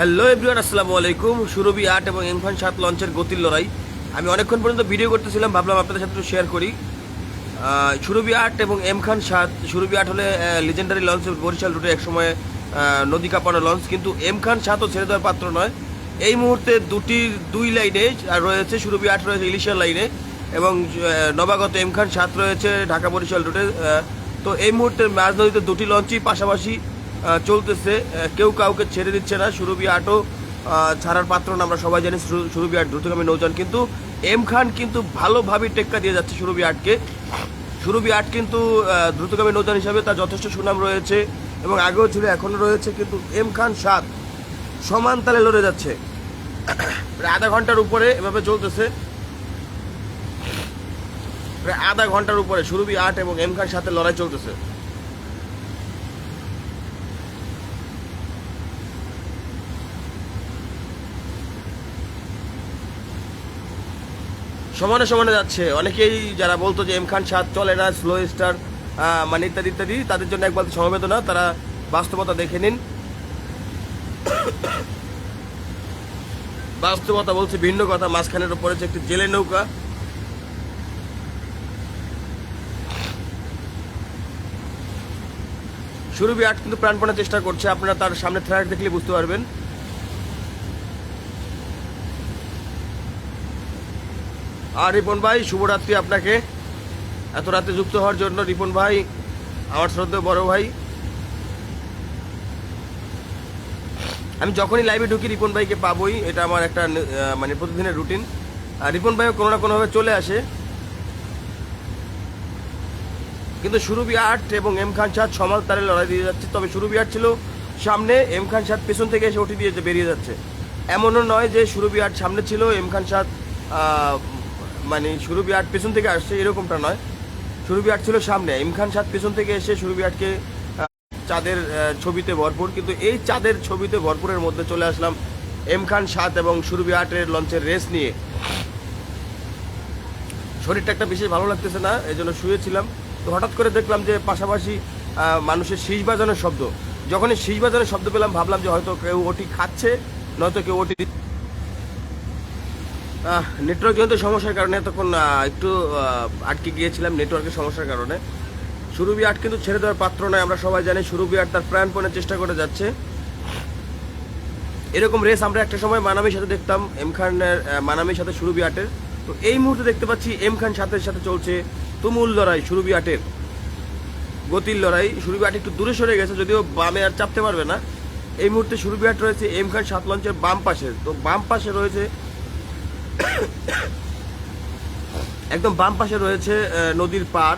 Hello everyone আসসালামু আলাইকুম। সুরভি আট এবং ইমফান সাত লঞ্চের গতির লড়াই। আমি অনেকক্ষণ পর্যন্ত ভিডিও করতেছিলাম, ভাবলাম আপনাদের সাথে একটু শেয়ার করি। সুরভি আট এবং এম খান সাত, সুরভি আট হলে লিজেন্ডারি লঞ্চ বরিশাল রুটে একসময় নদী কাঁপানো লঞ্চ কিন্তু এম খান সাতও ছেড়ে দেওয়ার পাত্র নয়। এই মুহূর্তে দুটি দুই লাইনে রয়েছে, সুরভি আট রয়েছে ইলিশার লাইনে এবং নবাগত এম খান সাত রয়েছে ঢাকা বরিশাল রুটে তো এই মুহূর্তে মাঝ নদীতে দুটি লঞ্চই পাশাপাশি চলতেছে। কেউ কাউকে ছেড়ে দিচ্ছে না। সুরভি আটও ছাড়ার পাত্র না, আমরা সবাই জানি সুর- সুরভি আট দ্রুতগামী নৌযান। কিন্তু এম খান কিন্তু ভালোভাবে টেক্কা দিয়ে যাচ্ছে সুরভি আটকে। সুরভি আট কিন্তু দ্রুতগামী নৌযান হিসাবে তার যথেষ্ট সুনাম রয়েছে এবং আগেও ছিল, এখনও রয়েছে। কিন্তু এম খান সাত, সমান তালে লড়ে যাচ্ছে। প্রায় আধা ঘণ্টার উপরে এভাবে চলতেছে। প্রায় আধা ঘণ্টার উপরে সুরভি আট এবং এম খান সাথে লড়াই চলতেছে। সমানে সমানে যাচ্ছে। অনেকেই যারা বলতো যে এম খান সাত চলে না স্লো স্টার মানে ইত্যাদি ইত্যাদি, তাদের জন্য একবার সমবেদনা, তারা বাস্তবতা দেখে নিন। বাস্তবতা বলছে ভিন্ন কথা, মাঝখানের উপরে যে একটি জেলে নৌকা। সুরভি আট কিন্তু প্রাণপণের চেষ্টা করছে, আপনারা তার সামনে থ্রাক দেখলে বুঝতে পারবেন। আর রিপন ভাই শুভরাত্রি আপনাকে। এত রাতে যুক্ত হওয়ার জন্য রিপন ভাই আমার শ্রদ্ধেয় বড় ভাই। আমি যখনই লাইভে ঢুকি রিপন ভাইকে পাবোই। এটা আমার একটা মানে প্রতিদিনের রুটিন আর রিপন ভাইও কোনো না কোনোভাবে চলে আসে। কিন্তু সুরভি আট এবং এম খান সাত সমাল তারে লড়াই দিয়ে যাচ্ছে। তবে সুরভি আট ছিল সামনে এম খান সাত পেছন থেকে এসে ওটি দিয়ে বেরিয়ে যাচ্ছে। এমনও নয় যে সুরভি আট সামনে ছিল এম খান আহ, মানে সুরভি আট পেছন থেকে আসছে এরকমটা নয়। সুরভি আট ছিল সামনে এম খান সাত পেছন থেকে এসে সুরভি আহ, চাঁদের ছবিতে ভরপুর। কিন্তু এই চাঁদের ছবিতে ভরপুরের মধ্যে চলে আসলাম এম খান সাত এবং সুরভি আটের লঞ্চের রেস নিয়ে। শরীরটা একটা বিশেষ ভালো লাগতেছে না এই জন্য শুয়েছিলাম। তো হঠাৎ করে দেখলাম যে পাশাপাশি মানুষের শীষ বাজানোর শব্দ। যখনই শীষ বাজানোর শব্দ পেলাম ভাবলাম যে হয়তো কেউ ওটি খাচ্ছে নয়তো কেউ ওটি নেটওয়ার্ক জনিত সমস্যার কারণে তখন একটু আটকে গিয়েছিলাম নেটওয়ার্কের সমস্যার কারণে। সুরভি আট কিন্তু ছেড়ে দেওয়ার পাত্র নয়, আমরা সবাই জানি সুরভি আট তার প্রাণপণের চেষ্টা করে যাচ্ছে। এরকম রেস আমরা একটা সময় মানামির সাথে দেখতাম এম খানের মানামির সাথে সুরভি আটের। তো এই মুহূর্তে দেখতে পাচ্ছি এম খান সাথের সাথে চলছে তুমুল লড়াই সুরভি আটের। গতির লড়াই, সুরভি আট একটু দূরে সরে গেছে, যদিও বামে আর চাপতে পারবে না। এই মুহূর্তে সুরভি আট রয়েছে এম খান সাত লঞ্চের বাম পাশে, তো বাম পাশে রয়েছে একদম বাম পাশে রয়েছে নদীর পার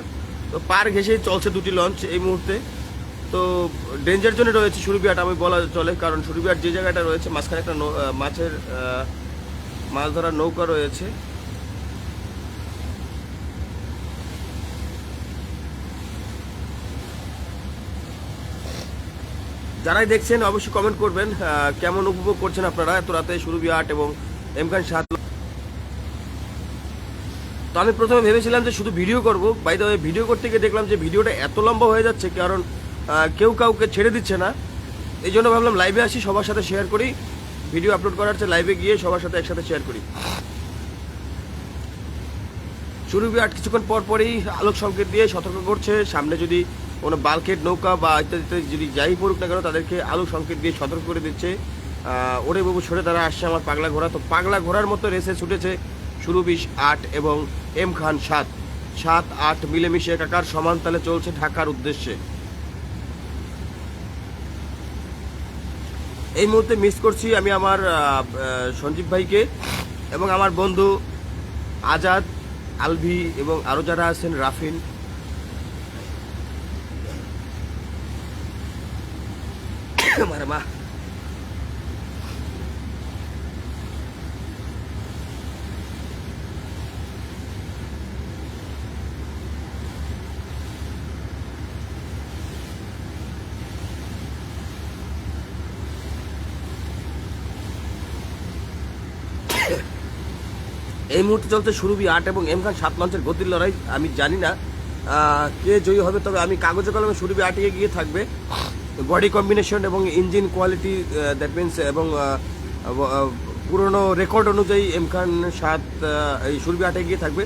তো পার ঘেসেই চলছে দুটি লঞ্চ এই মুহূর্তে। তো ডেঞ্জার জোনে রয়েছে সুরবিহাট আমি বলা চলে, কারণ সুরবিহাট যে জায়গাটা রয়েছে, মাঝখানে একটা মাছের মাছ ধরার নৌকা রয়েছে। যারাই দেখছেন, অবশ্যই কমেন্ট করবেন কেমন উপভোগ করছেন আপনারা এত রাতে সুরবিহাট এবং এমখান সাত তো আমি প্রথমে ভেবেছিলাম যে শুধু ভিডিও করব। বাই ভিডিও করতে গিয়ে দেখলাম যে ভিডিওটা এত লম্বা হয়ে যাচ্ছে, কারণ কেউ কাউকে ছেড়ে দিচ্ছে না। এই জন্য ভাবলাম লাইভে আসি, সবার সাথে শেয়ার করি। ভিডিও আপলোড করার চেয়ে লাইভে গিয়ে সবার সাথে একসাথে শেয়ার করি। সুরভি আট কিছুক্ষণ পর পরই আলোক সংকেত দিয়ে সতর্ক করছে। সামনে যদি কোনো বালকেট নৌকা বা ইত্যাদি ইত্যাদি যদি যাই পড়ুক না কেন, তাদেরকে আলোক সংকেত দিয়ে সতর্ক করে দিচ্ছে। ওরে বাবু, সরে তারা আসছে আমার পাগলা ঘোড়া। তো পাগলা ঘোড়ার মতো রেসে ছুটেছে। সুরভিশ আট এবং এম খান সাত। সাত আট মিলেমিশে একাকার সমান তালে চলছে ঢাকার উদ্দেশ্যে। এই মুহূর্তে মিস করছি আমি আমার সঞ্জীব ভাইকে এবং আমার বন্ধু আজাদ, আলভি এবং আরও যারা আছেন, রাফিন। মারে মা। এই মুহূর্তে চলছে সুরভি আট এবং এম খান সাত লঞ্চের গতির লড়াই। আমি জানি না কে জয়ী হবে, তবে আমি কাগজে কলমে সুরভি আটিয়ে গিয়ে থাকবে। বডি কম্বিনেশন এবং ইঞ্জিন কোয়ালিটি দ্যাট মিনস এবং পুরনো রেকর্ড অনুযায়ী এম খান সাত এই সুরভি আট এগিয়ে থাকবে।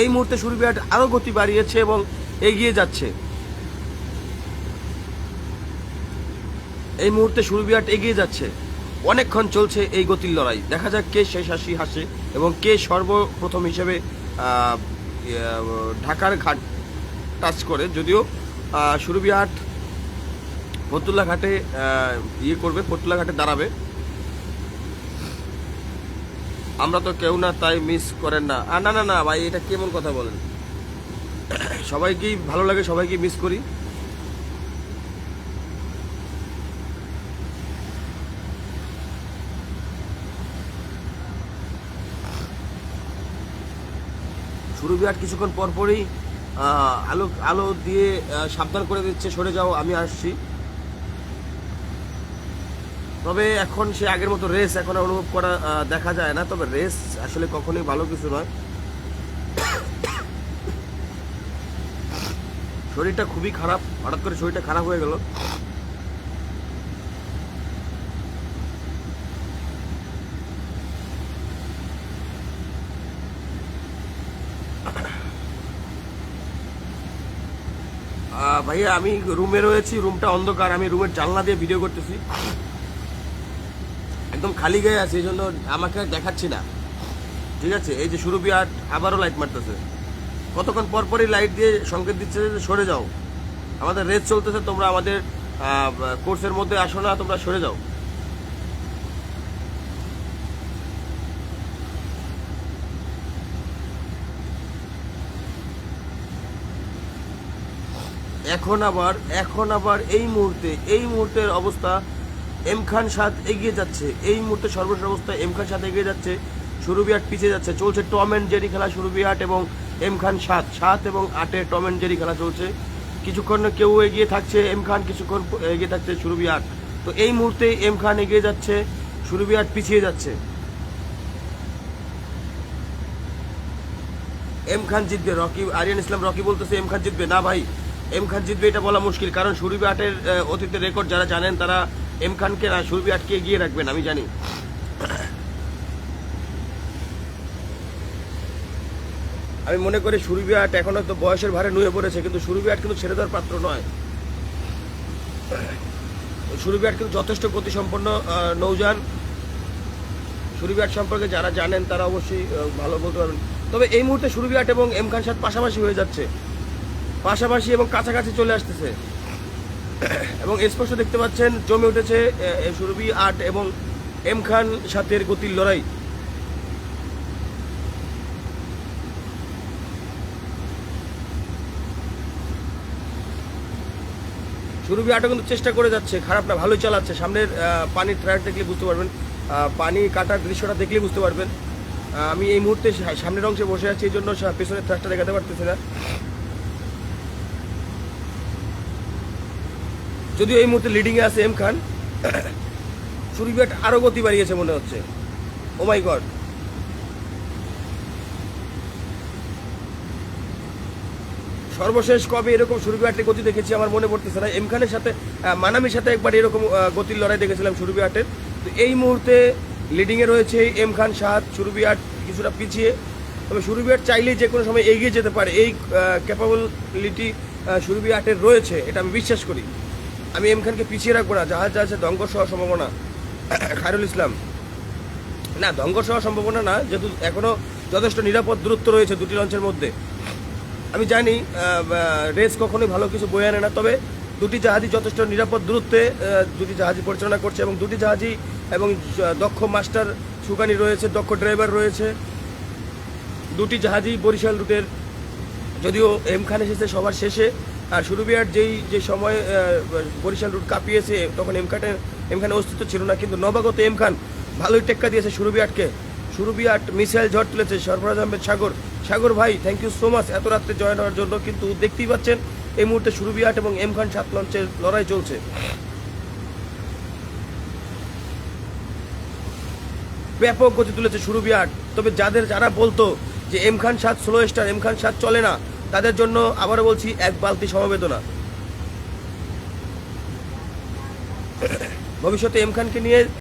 এই মুহূর্তে সুরভি আট আরও গতি বাড়িয়েছে এবং এগিয়ে যাচ্ছে। এই মুহূর্তে সুরভিয়াট এগিয়ে যাচ্ছে। অনেকক্ষণ চলছে এই গতির লড়াই। দেখা যাক কে শেষ হাসি হাসে এবং কে সর্বপ্রথম হিসেবে ইয়ে, ঢাকার ঘাট টাচ করে। যদিও সুরভিয়াট ফতুল্লা ঘাটে ইয়ে করবে ফতুল্লা ঘাটে দাঁড়াবে। আমরা তো কেউ না তাই মিস করেন না। আ, না না না ভাই এটা কেমন কথা বলেন? সবাইকেই ভালো লাগে সবাইকেই মিস করি। সুরভিহাট কিছুক্ষণ পরপরই আলো আলো দিয়ে সাবধান করে দিচ্ছে, সরে যাও, আমি আসছি। তবে এখন সে আগের মতো রেস এখন অনুভব করা দেখা যায় না। তবে রেস আসলে কখনোই ভালো কিছু নয়। শরীরটা খুবই খারাপ। হঠাৎ করে শরীরটা খারাপ হয়ে গেল। ভাইয়া, আমি রুমে রয়েছি, রুমটা অন্ধকার, আমি রুমের জানলা দিয়ে ভিডিও করতেছি। একদম খালি গায়ে আছে, এই জন্য আমাকে দেখাচ্ছি না। ঠিক আছে? এই যে সুরভি আট আবারও লাইট মারতেছে। কতক্ষণ পরপরই লাইট দিয়ে সংকেত দিচ্ছে যে সরে যাও। আমাদের রেস চলতেছে, তোমরা আমাদের কোর্সের মধ্যে আসো না, তোমরা সরে যাও। এখন আবার এখন আবার এই মুহূর্তে, এই মুহূর্তের অবস্থা এম খান সাত এগিয়ে যাচ্ছে। এই মুহূর্তে সর্বশেষ অবস্থা এম খান সাত এগিয়ে যাচ্ছে সুরবিহাট পিছিয়ে যাচ্ছে। চলছে টম অ্যান্ড জেরি খেলা সুরবিহাট এবং এম খান সাত। সাত এবং আটে টম অ্যান্ড জেরি খেলা চলছে। কিছুক্ষণ কেউ এগিয়ে থাকছে এম খান কিছুক্ষণ এগিয়ে থাকছে সুরবিহাট তো এই মুহূর্তে এম খান এগিয়ে যাচ্ছে সুরবিহাট পিছিয়ে যাচ্ছে। এম খান জিতবে। রকি, আরিয়ান ইসলাম রকি বলতেছে এম খান জিতবে? না ভাই এম খান জিতবে এটা বলা মুশকিল কারণ সুরভি আটের অতীতের রেকর্ড যারা জানেন তারা এম খানকে না সুরভি আটকে এগিয়ে রাখবেন আমি জানি। আমি মনে করি সুরভি আট এখন হয়তো বয়সের ভারে নুয়ে পড়েছে কিন্তু সুরভি আট কিন্তু ছেড়ে দেওয়ার পাত্র নয়। সুরভি আট কিন্তু যথেষ্ট গতিসম্পন্ন আহ, নৌযান। সুরভিয়াট সম্পর্কে যারা জানেন তারা অবশ্যই ভালো বলতে পারবেন। তবে এই মুহূর্তে সুরভিয়াট এবং এম খান সাথ পাশাপাশি হয়ে যাচ্ছে। পাশাপাশি এবং কাছাকাছি চলে আসতেছে। এবং স্পষ্ট দেখতে পাচ্ছেন, জমে উঠেছে সুরভি আট এবং এম খান সাথের গতির লড়াই। সুরভি আটও কিন্তু চেষ্টা করে যাচ্ছে, খারাপ না, ভালোই চালাচ্ছে। সামনের পানির ট্রায়ার দেখলে বুঝতে পারবেন। পানি কাটার দৃশ্যটা দেখলে বুঝতে পারবেন। আমি এই মুহূর্তে সামনের অংশে বসে আছি এই জন্য পেছনের ট্রাকটা দেখাতে পারতেছি না। যদিও এই মুহূর্তে লিডিংয়ে আছে এম খান সুরভিয়াট আরও গতি বাড়িয়েছে মনে হচ্ছে। ও মাই গড সর্বশেষ কবে এরকম সুরভিয়াটের গতি দেখেছি আমার মনে পড়তেছে না। এম খানের সাথে মানামির সাথে একবার এরকম গতির লড়াই দেখেছিলাম সুরভিয়াটের তো এই মুহূর্তে লিডিংয়ে রয়েছে এম খান সাত সুরভিয়াট কিছুটা পিছিয়ে। তবে সুরভিয়াট চাইলেই যে কোনো সময় এগিয়ে যেতে পারে। এই ক্যাপাবিলিটি সুরভিয়াটের রয়েছে, এটা আমি বিশ্বাস করি। আমি এম খানকে পিছিয়ে রাখব না, জাহাজ জাহাজে ধ্বংস হওয়ার সম্ভাবনা। খায়রুল ইসলাম। না, ধ্বংস হওয়ার সম্ভাবনা না, যেহেতু এখনও যথেষ্ট নিরাপদ দূরত্ব রয়েছে দুটি লঞ্চের মধ্যে। আমি জানি রেস কখনোই ভালো কিছু বয়ে আনে না, তবে দুটি জাহাজই যথেষ্ট নিরাপদ দূরত্বে দুটি জাহাজই পরিচালনা করছে এবং দুটি জাহাজই এবং দক্ষ মাস্টার সুকানি রয়েছে, দক্ষ ড্রাইভার রয়েছে। দুটি জাহাজই বরিশাল রুটের যদিও এম খান এসেছে সবার শেষে, আর সুরবিয়ার যেই, যে সময় বরিশাল রুট কাঁপিয়েছে, তখন এম খানের এম খানের অস্তিত্ব ছিল না, কিন্তু নবাগত এম খান ভালোই টেক্কা দিয়েছে সুরবিয়াটকে সুরবিয়াট মিসাইল ঝড় তুলেছে সরফরাজ আহমেদ সাগর। সাগর ভাই থ্যাংক ইউ সো মাচ এত রাত্রে জয়েন হওয়ার জন্য, কিন্তু দেখতেই পাচ্ছেন, এই মুহূর্তে সুরবিয়াট এবং এম খান সাত লঞ্চের লড়াই চলছে। ব্যাপক গতি তুলেছে সুরবিয়াট তবে যাদের, যারা বলতো যে এম খান সাত স্লো স্টার এম খান সাত চলে না, তাদের জন্য আবারও বলছি এক বালতি সমবেদনা। ভবিষ্যতে এম খানকে নিয়ে